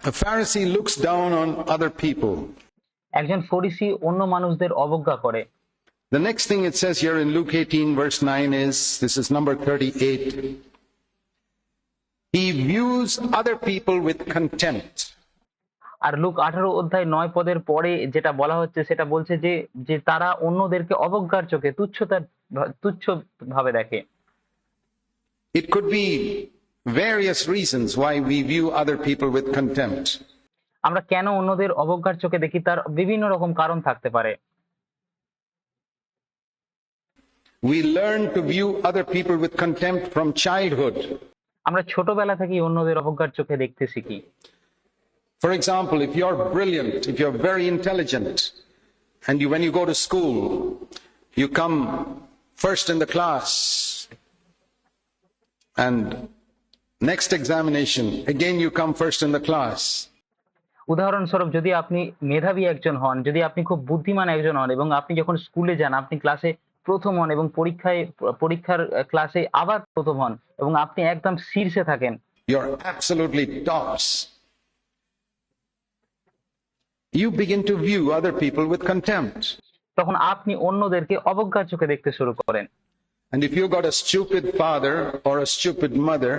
A Pharisee looks down on other people. একজন ফরিসি অন্য মানুষদের অবজ্ঞা করে The next thing it says here in Luke 18, verse 9 is this is number 38. He views other people with contempt. আর Luke আঠারো অধ্যায় নয় পদের পরে যেটা বলা হচ্ছে সেটা বলছে যে যে তারা অন্যদেরকে অবজ্ঞার চোখে তুচ্ছতার তুচ্ছ ভাবে দেখে It could be various reasons why we view other people with contempt. আমরা কেন অন্যদের অবজ্ঞার চোখে দেখি তার বিভিন্ন রকম কারণ থাকতে পারে We learn to view other people with contempt from childhood. আমরা ছোটবেলা থেকেই অন্যদের অবজ্ঞার চোখে দেখতে শিখি For example, if you're brilliant, if you're very intelligent, and you, when you go to school, you come first in the class, and next examination again you come first in the class উদাহরণস্বরূপ যদি আপনি মেধাবী একজন হন যদি আপনি খুব বুদ্ধিমান একজন হন এবং আপনি যখন স্কুলে যান আপনি ক্লাসে প্রথম হন এবং পরীক্ষায় পরীক্ষার ক্লাসে আবার প্রথম হন এবং আপনি একদম শীর্ষে থাকেন। You absolutely you begin to view other people with contempt তখন আপনি অন্যদেরকে অবজ্ঞা চোখে দেখতে শুরু করেন। And father or mother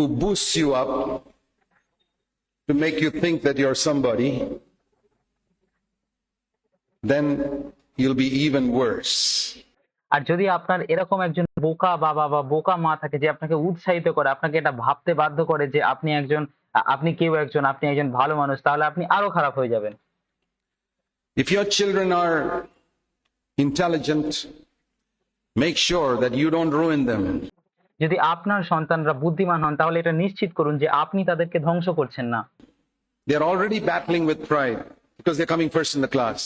who boosts you up to make you think that you're somebody, then you'll be even worse. আর যদি আপনার এরকম একজন বোকা বাবা বা বোকা মা থাকে যে আপনাকে উৎসাহিত করে আপনাকে এটা ভাবতে বাধ্য করে যে আপনি একজন আপনি কেউ একজন আপনি একজন ভালো মানুষ তাহলে আপনি আরও খারাপ হয়ে যাবেন if your children are intelligent make sure that you don't ruin them যদি আপনার সন্তানরা বুদ্ধিমান হন তাহলে এটা নিশ্চিত করুন যে আপনি তাদেরকে ধ্বংস করছেন না They're already battling with pride because they're coming first in the class.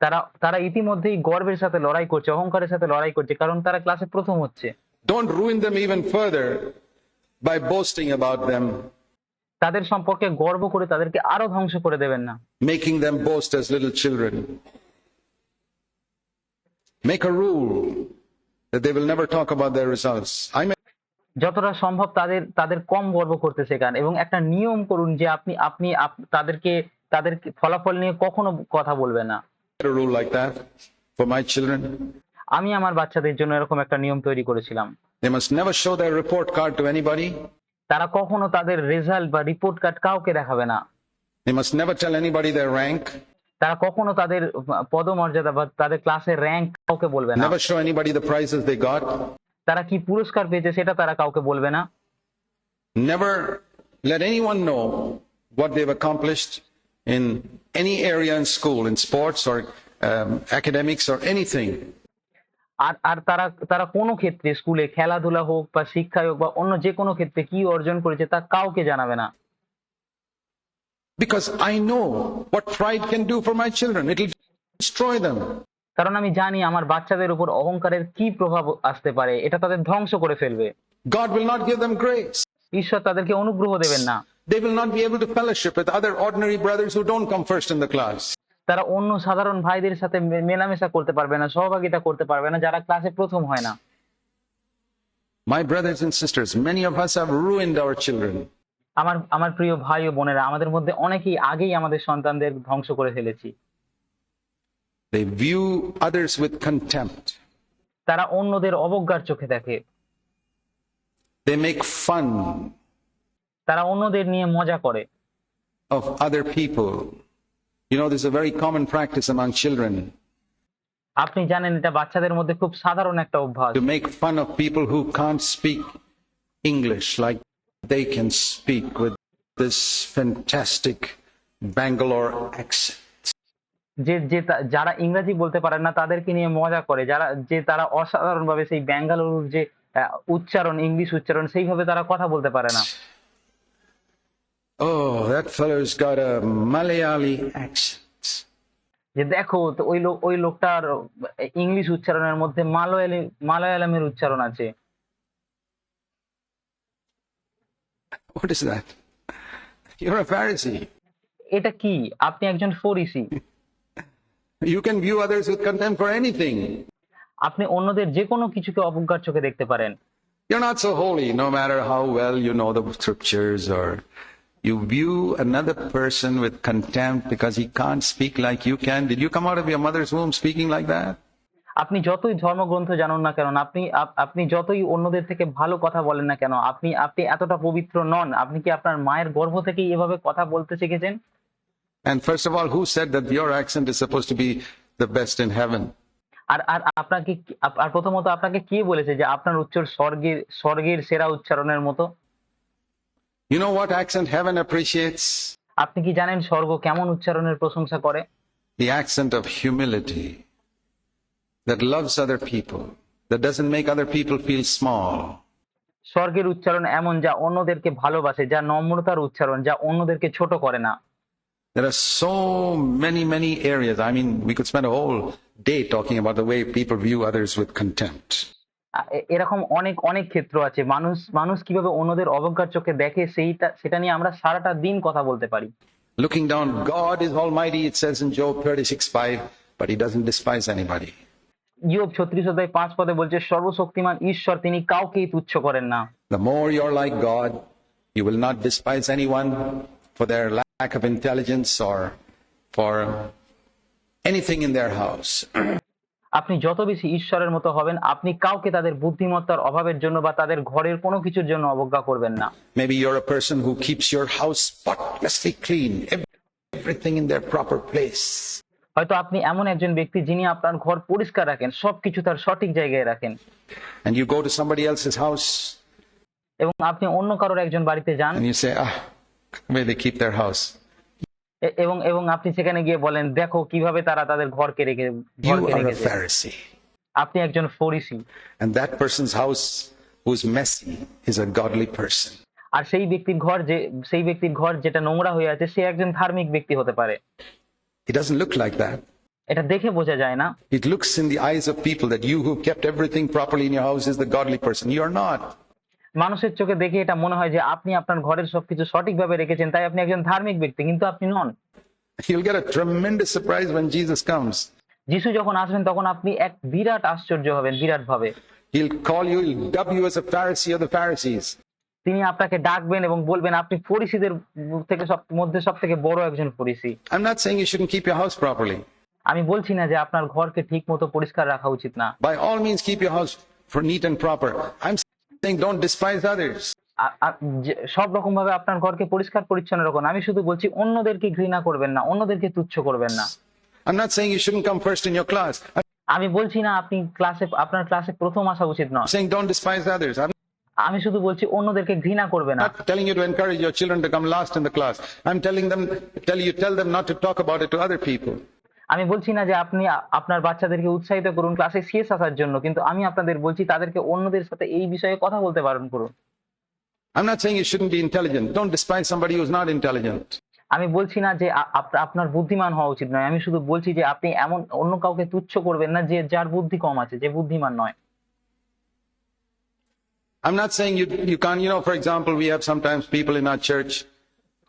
তারা তারা ইতিমধ্যেই গর্বের সাথে লড়াই করছে অহংকারের সাথে লড়াই করছে কারণ তারা ক্লাসে প্রথম হচ্ছে Don't ruin them even further by boasting about them, তাদের সম্পর্কে গর্ব করে তাদেরকে আরও ধ্বংস করে দেবেন না making them boast as little children. Make a rule that they will never talk about their results. I যতটা সম্ভব তাদের তাদের কম গর্ব করতে শেখান এবং একটা নিয়ম করুন যে আপনি আপনি তাদেরকে তাদের ফলাফল নিয়ে কখনো কথা বলবেন না. আমি আমার বাচ্চাদের জন্য এরকম একটা নিয়ম তৈরি করেছিলাম. তারা কখনো তাদের রেজাল্ট বা রিপোর্ট কার্ড কাউকে দেখাবে না They must never tell anybody their rank. তারা কখনো তাদের পদমর্যাদা বা তাদের ক্লাসের র্যাঙ্ক কাউকে বলবে না তারা কি পুরস্কার পেয়েছে সেটা তারা কাউকে বলবে না Never let anyone know what they've accomplished in any area in school, in sports or um, academics or anything. আর আর তারা তারা কোনো ক্ষেত্রে স্কুলে খেলাধুলা হোক বা শিক্ষায় হোক বা অন্য যে কোনো ক্ষেত্রে কি অর্জন করেছে তা কাউকে জানাবে না Because I know what pride can do for my children. It'll destroy them. কারণ আমি জানি আমার বাচ্চাদের উপর অহংকারের কি প্রভাব আসতে পারে এটা তাদের ধ্বংস করে ফেলবে God will not give them grace. ঈশ্বর তাদেরকে অনুগ্রহ দেবেন না They will not be able to fellowship with other ordinary brothers who don't come first in the class. তারা অন্য সাধারণ ভাইদের সাথে মেলামেশা করতে পারবে না সহভাগিতা করতে পারবে না যারা ক্লাসে প্রথম হয় না My brothers and sisters, many of us have ruined our children. আমার আমার প্রিয় ভাই ও বোনেরা আমাদের মধ্যে অনেকেই আগেই আমাদের সন্তানদের ধ্বংস করে ফেলেছি They view others with contempt. তারা অন্যদের অবজ্ঞার চোখে দেখে They make fun তারা অন্যদের নিয়ে মজা করে of other people. You know, this is a very common practice among children আপনি জানেন এটা বাচ্চাদের মধ্যে খুব সাধারণ একটা অভ্যাস to make fun of people who can't speak English like they can speak with this fantastic Bangalore accent. যে যে যারা ইংরেজি বলতে পারে না তাদেরকে নিয়ে মজা করে যারা যে তারা অসাধারণ ভাবে সেই ব্যাঙ্গালুরুর যে উচ্চারণ ইংলিশ উচ্চারণ সেইভাবে তারা কথা বলতে পারে না Oh, that fellow's got a Malayali accent. যে দেখো তো ওই লোক ওই লোকটার ইংলিশ উচ্চারণের মধ্যে মালয়ালি মালয়ালামের উচ্চারণ আছে What is that? You're a Pharisee. এটা কি আপনি একজন ফরিসি You can view others with contempt for anything. আপনি অন্যদের যে কোনো কিছুকে অবজ্ঞার চোখে দেখতে পারেন You're not so holy, no matter how well you know the scriptures or you view another person with contempt because he can't speak like you can. Did you come out of your mother's womb speaking like that? আপনি যতই ধর্মগ্রন্থ জানুন না কেন আপনি আপনি যতই অন্যদের থেকে ভালো কথা বলেন না কেন আপনি আপনি এতটা পবিত্র নন আপনি কি আপনার মায়ের গর্ভ থেকেই এভাবে কথা বলতে শিখেছেন And first of all, who said that your accent is supposed to be the best in heaven? আর আর আপনাকে আর প্রথমত আপনাকে কে বলেছে যে আপনার উচ্চার স্বর্গের স্বর্গের সেরা উচ্চারণের মতো You know what accent heaven appreciates? আপনি কি জানেন স্বর্গ কেমন উচ্চারণের প্রশংসা করে The accent of humility that loves other people, that doesn't make other people feel small. স্বর্গের উচ্চারণ এমন যা অন্যদেরকে ভালোবাসে যা নম্রতার উচ্চারণ যা অন্যদেরকে ছোট করে না There are so many, many areas. I mean, we could spend a whole day talking about the way people view others with contempt. এরকম অনেক অনেক ক্ষেত্র আছে মানুষ মানুষ কীভাবে অন্যদের অবজ্ঞার চোখে দেখে সেইটা সেটা নিয়ে আমরা সারাটা দিন কথা বলতে পারি Looking down, God is almighty, it says in Job 36 5, but he doesn't despise anybody. ইয়োব ছত্রিশ অধ্যায় পাঁচ পদে বলছে সর্বশক্তিমান ঈশ্বর তিনি কাউকেই তুচ্ছ করেন না The more you're like God, you will not despise anyone for their lack of intelligence or for anything in their house. আপনি যত বেশি ঈশ্বরের মতো হবেন আপনি কাউকে তাদের বুদ্ধিমত্তার অভাবের জন্য বা তাদের ঘরের কোনো কিছুর জন্য অবজ্ঞা করবেন না। Maybe you are a person who keeps your house spotlessly clean everything in their proper place হয়তো আপনি এমন একজন ব্যক্তি যিনি আপনার ঘর পরিষ্কার রাখেন সবকিছু তার সঠিক জায়গায় রাখেন। And you go to somebody else's house এবং আপনি অন্য কারোর একজন বাড়িতে যান। You say ah way they keep their house. এবং এবং আপনি সেখানে গিয়ে বলেন দেখো কীভাবে তারা তাদের ঘরকে রেখে You ঘরকে are রেখেছে আপনি একজন ফরিসি And that person's house who's messy is a godly person. আর সেই ব্যক্তির ঘর যে সেই ব্যক্তির ঘর যেটা নোংরা হয়ে আছে সে একজন ধার্মিক ব্যক্তি হতে পারে It doesn't look like that. এটা দেখে বোঝা যায় না It looks in the eyes of people that you who kept everything properly in your house is the godly person. You're not. মানুষের চোখে দেখে এটা মনে হয় যে আপনি আপনার ঘরের সবকিছু সঠিকভাবে রেখেছেন তাই আপনি একজন ধার্মিক ব্যক্তি কিন্তু আপনি নন You'll get a tremendous surprise when Jesus comes. যিশু যখন আসবেন তখন আপনি এক বিরাট আশ্চর্য হবেন বিরাট ভাবে He'll call you, he'll dub you as a Pharisee of the Pharisees. তিনি আপনাকে ডাকবেন এবং বলবেন আপনি ফরিসিদের থেকে সব মধ্যে সব থেকে বড় একজন ফরিসি I'm not saying you shouldn't keep your house properly. আমি বলছি না যে আপনার ঘরকে ঠিক মতো পরিষ্কার রাখা উচিত না By all means, keep your house for neat and proper. I'm don't despise others. সব রকম ভাবে আপনার ঘরকে পরিষ্কার পরিচ্ছন্ন রাখুন আমি শুধু বলছি অন্যদেরকে ঘৃণা করবেন না অন্যদেরকে তুচ্ছ করবেন না I'm not saying you shouldn't come first in your class. আমি বলছি না আপনি ক্লাসে আপনার ক্লাসে প্রথম আসা উচিত নয় saying don't despise others. I'm আমি শুধু বলছি অন্যদেরকে ঘৃণা করবে না telling you to encourage your children to come last in the class. I'm telling them, tell you, tell them not to talk about it to other people. আমি বলছি না যে আপনি আপনার বাচ্চাদেরকে উৎসাহিত করুন ক্লাসে শেষ আসার জন্য কিন্তু আমি আপনাদের বলছি তাদেরকে অন্যদের সাথে এই বিষয়ে কথা বলতে বারণ করুন I'm not saying you shouldn't be intelligent. Don't despise somebody who's not intelligent. আমি বলছি না যে আপনার বুদ্ধিমান হওয়া উচিত নয় আমি শুধু বলছি যে আপনি এমন অন্য কাউকে তুচ্ছ করবেন না যে যার বুদ্ধি কম আছে যে বুদ্ধিমান নয় I'm not saying you, you can't, you know, for example, we have sometimes people in our church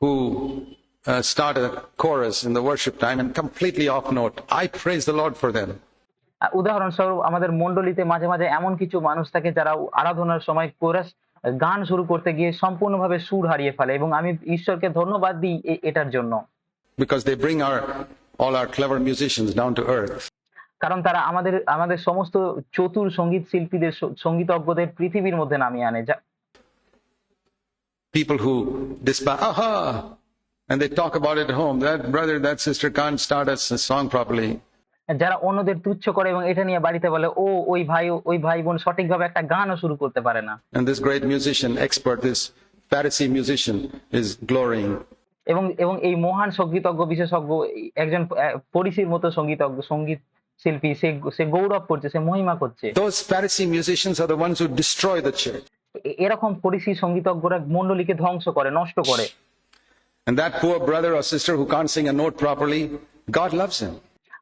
who start a chorus in the worship time and completely off note. I praise the Lord for them. উদাহরণস্বরূপ আমাদের মন্ডলীতে মাঝে মাঝে এমন কিছু মানুষ থাকে যারা আরাধনার সময় কোরাস গান শুরু করতে গিয়ে সম্পূর্ণভাবে সুর হারিয়ে ফেলে এবং আমি ঈশ্বরকে ধন্যবাদ দিই এটার জন্য because they bring our all our clever musicians down to earth কারণ তারা আমাদের আমাদের সমস্ত চতুর সংগীত শিল্পীদের সঙ্গীতজ্ঞদের পৃথিবীর মধ্যে নামিয়ে আনে যা people who despise aha and they talk about it at home that brother that sister can't start us a song properly যারা অন্যদের তুচ্ছ করে এবং এটা নিয়ে বাড়িতে বলে ও ওই ভাই ওই ভাই বোন সঠিকভাবে একটা গানও শুরু করতে পারে না and this great musician expert this pharisee musician is glorying এবং এবং এই মহান সঙ্গীতজ্ঞ বিশেষজ্ঞ একজন আহ, মতো সঙ্গীতজ্ঞ সংগীত শিল্পী সে সে গৌরব করছে সে মহিমা করছে those pharisee musicians are the ones who destroy the church এরকম পরিচি সঙ্গীতজ্ঞরা মন্ডলীকে ধ্বংস করে নষ্ট করে and that poor brother or sister who can't sing a note properly god loves him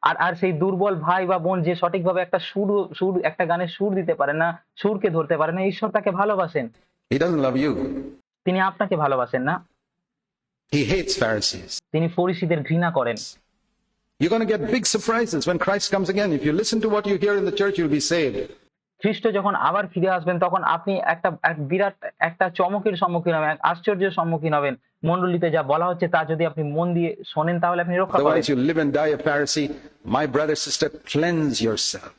আর আর সেই দুর্বল ভাই বা বোন যে সঠিকভাবে একটা সুর সুর একটা গানের সুর দিতে পারে না সুরকে ধরতে পারে না ঈশ্বর তাকে ভালোবাসেন he doesn't love you তিনি আপনাকে ভালোবাসেন না he hates pharisees তিনি ফরিসিদের ঘৃণা করেন you're going to get big surprises when christ comes again if you listen to what you hear in the church you'll be saved Christ যখন আবার ফিরে আসবেন তখন আপনি একটা এক বিরাট একটা চমকের সম্মুখীন হবেন এক আশ্চর্যের সম্মুখীন হবেন মণ্ডলীতে যা বলা হচ্ছে তা যদি আপনি মন দিয়ে শোনেন তাহলে আপনি রক্ষা পাবেন you live and die a Pharisee. My brother, sister, cleanse yourself.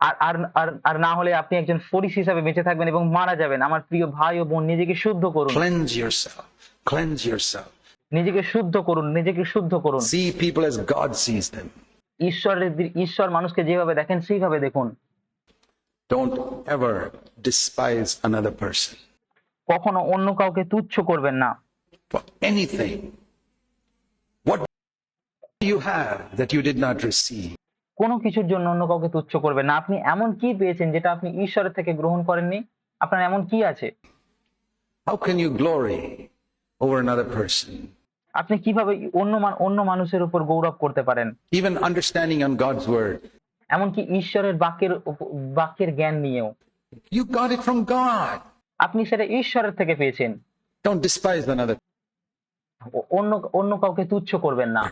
আর আর আর না হলে আপনি একজন ফরিস হিসাবে বেঁচে থাকবেন এবং মারা যাবেন আমার প্রিয় ভাই ও বোন নিজেকে শুদ্ধ করুন Cleanse yourself. Cleanse yourself. নিজেকে শুদ্ধ করুন নিজেকে শুদ্ধ করুন See people as God sees them. ঈশ্বরের ঈশ্বর মানুষকে যেভাবে দেখেন সেইভাবে দেখুন Don't ever despise another person কখনো অন্য কাউকে তুচ্ছ করবেন না for anything. What you have that you did not receive? কোনো কিছুর জন্য অন্য কাউকে তুচ্ছ করবেন না আপনি এমন কি পেয়েছেন যেটা আপনি ঈশ্বরের থেকে গ্রহণ করেননি আপনার এমন কি আছে How can you glory over another person? আপনি কীভাবে অন্য অন্য মানুষের উপর গৌরব করতে পারেন Even understanding on God's word. এমনকি ঈশ্বরের বাক্যের বাক্যের জ্ঞান নিয়েও You got it from God. আপনি সেটা ঈশ্বরের থেকে পেয়েছেন Don't despise another অন্য অন্য কাউকে তুচ্ছ করবেন না.